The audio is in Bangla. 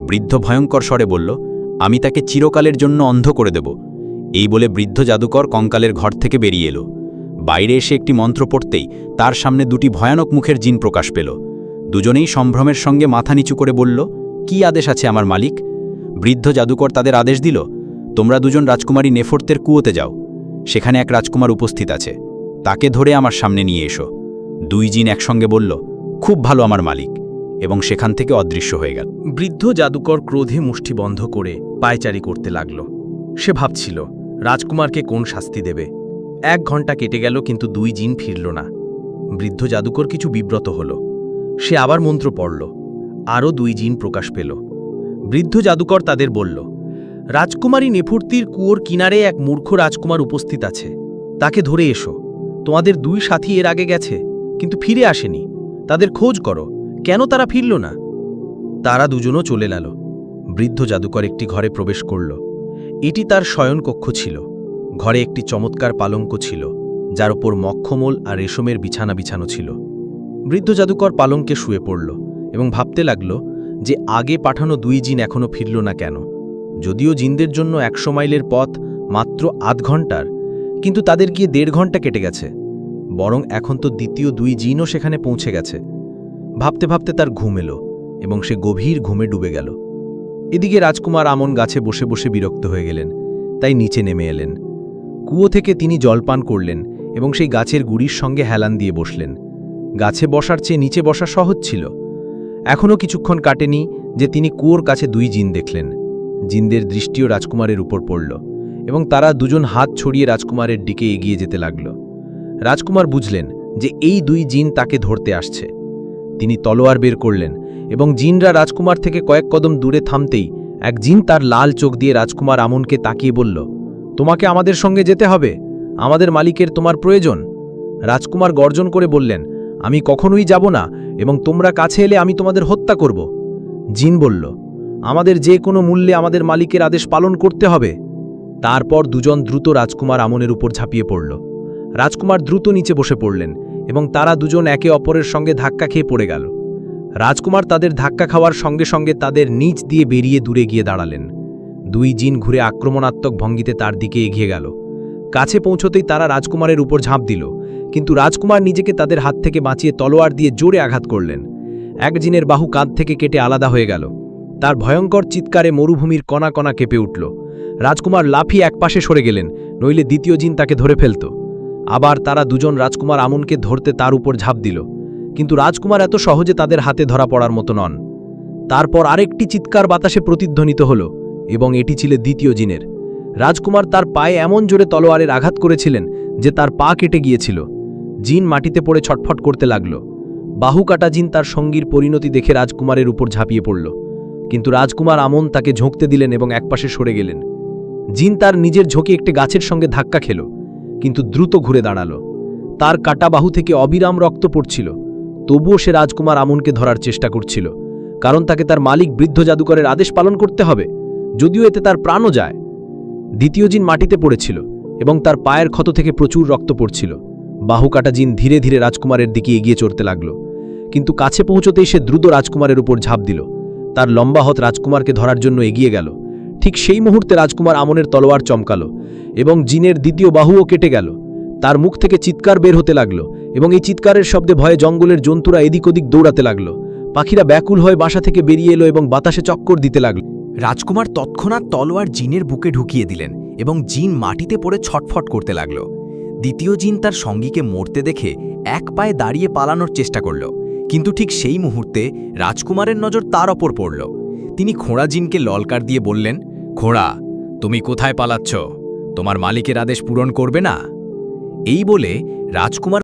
বৃদ্ধ ভয়ঙ্কর স্বরে বলল, আমি তাকে চিরকালের জন্য অন্ধ করে দেব। এই বলে বৃদ্ধ জাদুকর কঙ্কালের ঘর থেকে বেরিয়ে এলো। বাইরে এসে একটি মন্ত্র পড়তেই তার সামনে দুটি ভয়ানক মুখের জিন প্রকাশ পেল। দুজনেই সম্ভ্রমের সঙ্গে মাথা নিচু করে বলল, কি আদেশ আছে আমার মালিক? বৃদ্ধ জাদুকর তাদের আদেশ দিল, তোমরা দুজন রাজকুমারী নেফর্তের কুয়োতে যাও। সেখানে এক রাজকুমার উপস্থিত আছে। তাকে ধরে আমার সামনে নিয়ে এসো। দুই জিন একসঙ্গে বলল, খুব ভালো আমার মালিক। এবং সেখান থেকে অদৃশ্য হয়ে গেল। বৃদ্ধ জাদুকর ক্রোধে মুষ্টি বন্ধ করে পায়চারি করতে লাগল। সে ভাবছিল, রাজকুমারকে কোন শাস্তি দেবে? এক ঘণ্টা কেটে গেল কিন্তু দুই জিন ফিরল না। বৃদ্ধ জাদুকর কিছু বিব্রত হল। সে আবার মন্ত্র পড়ল। আরও দুই জিন প্রকাশ পেল। বৃদ্ধ জাদুকর তাদের বলল, রাজকুমারী নেফুর্তির কুয়োর কিনারে এক মূর্খ রাজকুমার উপস্থিত আছে। তাকে ধরে এসো। তোমাদের দুই সাথী এর আগে গেছে, কিন্তু ফিরে আসেনি। তাদের খোঁজ করো। কেন তারা ফিরল না? তারা দুজনও চলে গেল বৃদ্ধ জাদুকর একটি ঘরে প্রবেশ করল। এটি তার শয়নকক্ষ ছিল। ঘরে একটি চমৎকার পালঙ্ক ছিল, যার ওপর মক্ষমল আর রেশমের বিছানা বিছানো ছিল। বৃদ্ধ জাদুকর পালঙ্কে শুয়ে পড়ল এবং ভাবতে লাগল যে আগে পাঠানো দুই জিন এখনও ফিরল না কেন। যদিও জিনদের জন্য একশো মাইলের পথ মাত্র আধ ঘণ্টার কিন্তু তাদের গিয়ে দেড় ঘণ্টা কেটে গেছে। বরং এখন তো দ্বিতীয় দুই জিনও সেখানে পৌঁছে গেছে। ভাবতে ভাবতে তার ঘুম এলো এবং সে গভীর ঘুমে ডুবে গেল। এদিকে রাজকুমার আমন গাছে বসে বসে বিরক্ত হয়ে গেলেন, তাই নিচে নেমে এলেন। কুয়ো থেকে তিনি জলপান করলেন এবং সেই গাছের গুড়ির সঙ্গে হেলান দিয়ে বসলেন। গাছে বসার চেয়ে নিচে বসা সহজ ছিল। এখনও কিছুক্ষণ কাটেনি যে তিনি কুয়োর কাছে দুই জিন দেখলেন। জিনদের দৃষ্টিও রাজকুমারের উপর পড়ল এবং তারা দুজন হাত ছড়িয়ে রাজকুমারের দিকে এগিয়ে যেতে লাগল। রাজকুমার বুঝলেন যে এই দুই জিন তাকে ধরতে আসছে। তিনি তলোয়ার বের করলেন এবং জিনরা রাজকুমার থেকে কয়েক কদম দূরে থামতেই এক জিন তার লাল চোখ দিয়ে রাজকুমার আমনকে তাকিয়ে বলল, তোমাকে আমাদের সঙ্গে যেতে হবে? আমাদের মালিকের তোমার প্রয়োজন? রাজকুমার গর্জন করে বললেন, আমি কখনোই যাব না এবং তোমরা কাছে এলে আমি তোমাদের হত্যা করব। জিন বলল, আমাদের যে কোনো মূল্যে আমাদের মালিকের আদেশ পালন করতে হবে। তারপর দুজন দ্রুত রাজকুমার আমনের উপর ঝাঁপিয়ে পড়ল। রাজকুমার দ্রুত নিচে বসে পড়লেন এবং তারা দুজন একে অপরের সঙ্গে ধাক্কা খেয়ে পড়ে গেল। রাজকুমার তাদের ধাক্কা খাওয়ার সঙ্গে সঙ্গে তাদের নিচ দিয়ে বেরিয়ে দূরে গিয়ে দাঁড়ালেন। দুই জিন ঘুরে আক্রমণাত্মক ভঙ্গিতে তার দিকে এগিয়ে গেল। কাছে পৌঁছতেই তারা রাজকুমারের উপর ঝাঁপ দিল, কিন্তু রাজকুমার নিজেকে তাদের হাত থেকে বাঁচিয়ে তলোয়ার দিয়ে জোরে আঘাত করলেন। এক জিনের বাহু কাঁধ থেকে কেটে আলাদা হয়ে গেল। তার ভয়ঙ্কর চিৎকারে মরুভূমির কণা কণা কেঁপে উঠল। রাজকুমার লাফিয়ে একপাশে সরে গেলেন, নইলে দ্বিতীয় জিন তাকে ধরে ফেলত। আবার তারা দুজন রাজকুমার আমনকে ধরতে তার উপর ঝাঁপ দিল। কিন্তু রাজকুমার এত সহজে তাদের হাতে ধরা পড়ার মতো নন। তারপর আরেকটি চিৎকার বাতাসে প্রতিধ্বনিত হল, এবং এটি ছিল দ্বিতীয় জিনের। রাজকুমার তার পায়ে এমন জোরে তলোয়ারের আঘাত করেছিলেন যে তার পা কেটে গিয়েছিল। জিন মাটিতে পড়ে ছটফট করতে লাগল। বাহু কাটা জিন তার সঙ্গীর পরিণতি দেখে রাজকুমারের উপর ঝাঁপিয়ে পড়ল। কিন্তু রাজকুমার আমন তাকে ঝোঁকতে দিলেন এবং একপাশে সরে গেলেন। জিন তার নিজের ঝোঁকে একটি গাছের সঙ্গে ধাক্কা খেল। কিন্তু দ্রুত ঘুরে দাঁড়াল। তার কাটা বাহু থেকে অবিরাম রক্ত পড়ছিল। তবুও সে রাজকুমার আমনকে ধরার চেষ্টা করছিল, কারণ তাকে তার মালিক বৃদ্ধ জাদুকরের আদেশ পালন করতে হবে, যদিও এতে তার প্রাণও যায়। দ্বিতীয় জিন মাটিতে পড়েছিল এবং তার পায়ের ক্ষত থেকে প্রচুর রক্ত পড়ছিল। বাহু কাটা জিন ধীরে ধীরে রাজকুমারের দিকে এগিয়ে চড়তে লাগল, কিন্তু কাছে পৌঁছতেই সে দ্রুত রাজকুমারের উপর ঝাঁপ দিল। তার লম্বা হত রাজকুমারকে ধরার জন্য এগিয়ে গেল। ঠিক সেই মুহূর্তে রাজকুমার আমনের তলোয়ার চমকাল এবং জিনের দ্বিতীয় বাহুও কেটে গেল। তার মুখ থেকে চিৎকার বের হতে লাগল এবং এই চিৎকারের শব্দে ভয়ে জঙ্গলের জন্তুরা এদিক ওদিক দৌড়াতে লাগল। পাখিরা ব্যাকুল হয়ে বাসা থেকে বেরিয়ে এলো এবং বাতাসে চক্কর দিতে লাগল। রাজকুমার তৎক্ষণাৎ তলোয়ার জিনের বুকে ঢুকিয়ে দিলেন এবং জিন মাটিতে পড়ে ছটফট করতে লাগল। দ্বিতীয় জিন তার সঙ্গীকে মরতে দেখে এক পায়ে দাঁড়িয়ে পালানোর চেষ্টা করল। কিন্তু ঠিক সেই মুহূর্তে রাজকুমারের নজর তার ওপর পড়ল। তিনি খোঁড়া জিনকে ললকার দিয়ে বললেন খোঁড়া তুমি কোথায় পালাচ্ছ? তোমার মালিকের আদেশ পূরণ করবে না? এই বলে রাজকুমার